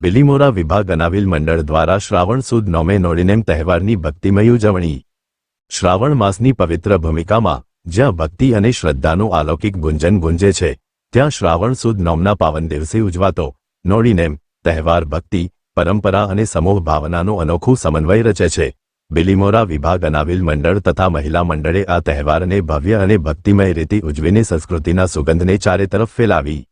બિલીમોરા વિભાગ અનાવિલ મંડળ દ્વારા શ્રાવણ સુદ નોમે નોડિનેમ તહેવારની ભક્તિમય ઉજવણી. શ્રાવણ માસની પવિત્ર ભૂમિકામાં, જ્યાં ભક્તિ અને શ્રદ્ધાનું અલૌકિક ગુંજન ગુંજે છે, ત્યાં શ્રાવણ સુદ નોમના પાવન દિવસે ઉજવાતો નોડિનેમ તહેવાર ભક્તિ, પરંપરા અને સમૂહ ભાવનાનું અનોખું સમન્વય રચે છે. બિલીમોરા વિભાગ અનાવિલ મંડળ તથા મહિલા મંડળે આ તહેવારને ભવ્ય અને ભક્તિમય રીતે ઉજવીને સંસ્કૃતિના સુગંધને ચારે તરફ ફેલાવી.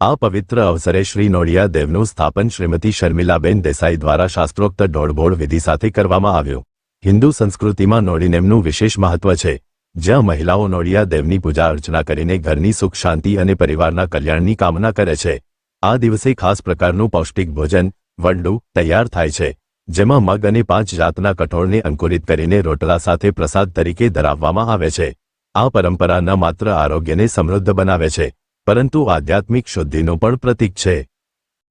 આ પવિત્ર અવસરે શ્રી નોડિયા દેવનું સ્થાપન શ્રીમતી શર્મિલાબેન દેસાઈ દ્વારા શાસ્ત્રોક્ત ઢોળભોળ વિધિ સાથે કરવામાં આવ્યું. હિન્દુ સંસ્કૃતિમાં નોડીનેમનું વિશેષ મહત્વ છે. જ્યાં મહિલાઓ નોડિયા દેવની પૂજા અર્ચના કરીને ઘરની સુખ, શાંતિ અને પરિવારના કલ્યાણની કામના કરે છે. આ દિવસે ખાસ પ્રકારનું પૌષ્ટિક ભોજન વંડું તૈયાર થાય છે. જેમાં મગ અને પાંચ જાતના કઠોળને અંકુરિત કરીને રોટલા સાથે પ્રસાદ તરીકે ધરાવવામાં આવે છે. આ પરંપરા ન માત્ર આરોગ્યને સમૃદ્ધ બનાવે છે પરંતુ આધ્યાત્મિક શુદ્ધિનું પણ પ્રતીક છે.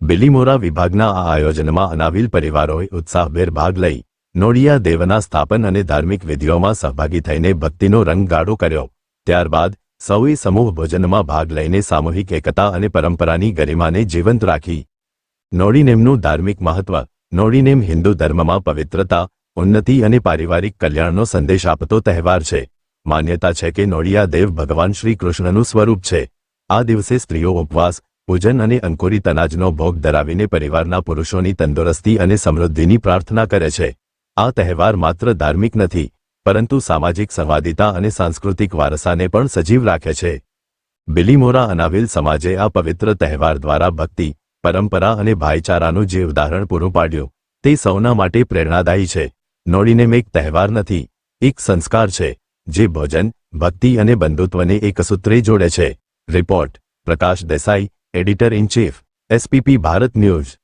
બિલીમોરા વિભાગના આ આયોજનમાં અનાવિલ પરિવારોએ ઉત્સાહભેર ભાગ લઈ, નોડિયા દેવના સ્થાપન અને ધાર્મિક વિધિઓમાં સહભાગી થઈને ભક્તિનો રંગ ગાઢો કર્યો. ત્યારબાદ, સૌએ સમૂહ ભોજનમાં ભાગ લઈને સામૂહિક એકતા અને પરંપરાની ગરિમાને જીવંત રાખી. નોડીનેમનું ધાર્મિક મહત્વ, નોડીનેમ હિન્દુ ધર્મમાં પવિત્રતા, ઉન્નતિ અને પારિવારિક કલ્યાણનો સંદેશ આપતો તહેવાર છે. માન્યતા છે કે નોડિયા દેવ ભગવાન શ્રી કૃષ્ણનું સ્વરૂપ છે. આ દિવસે સ્ત્રીઓ ઉપવાસ, પૂજન અને અંકુરિત અનાજનો ભોગ ધરાવીને પરિવારના પુરુષોની તંદુરસ્તી અને સમૃદ્ધિની પ્રાર્થના કરે છે. આ તહેવાર માત્ર ધાર્મિક નથી, પરંતુ સામાજિક સંવાદિતા અને સાંસ્કૃતિક વારસાને પણ સજીવ રાખે છે. બિલીમોરા અનાવિલ સમાજે આ પવિત્ર તહેવાર દ્વારા ભક્તિ, પરંપરા અને ભાઈચારાનું જે ઉદાહરણ પૂરું પાડ્યું, તે સૌના માટે પ્રેરણાદાયી છે. નોડીનેમ એક તહેવાર નથી, એક સંસ્કાર છે, જે ભોજન, ભક્તિ અને બંધુત્વને એક સૂત્રે જોડે છે. Report Prakash Desai editor in chief SPP Bharat news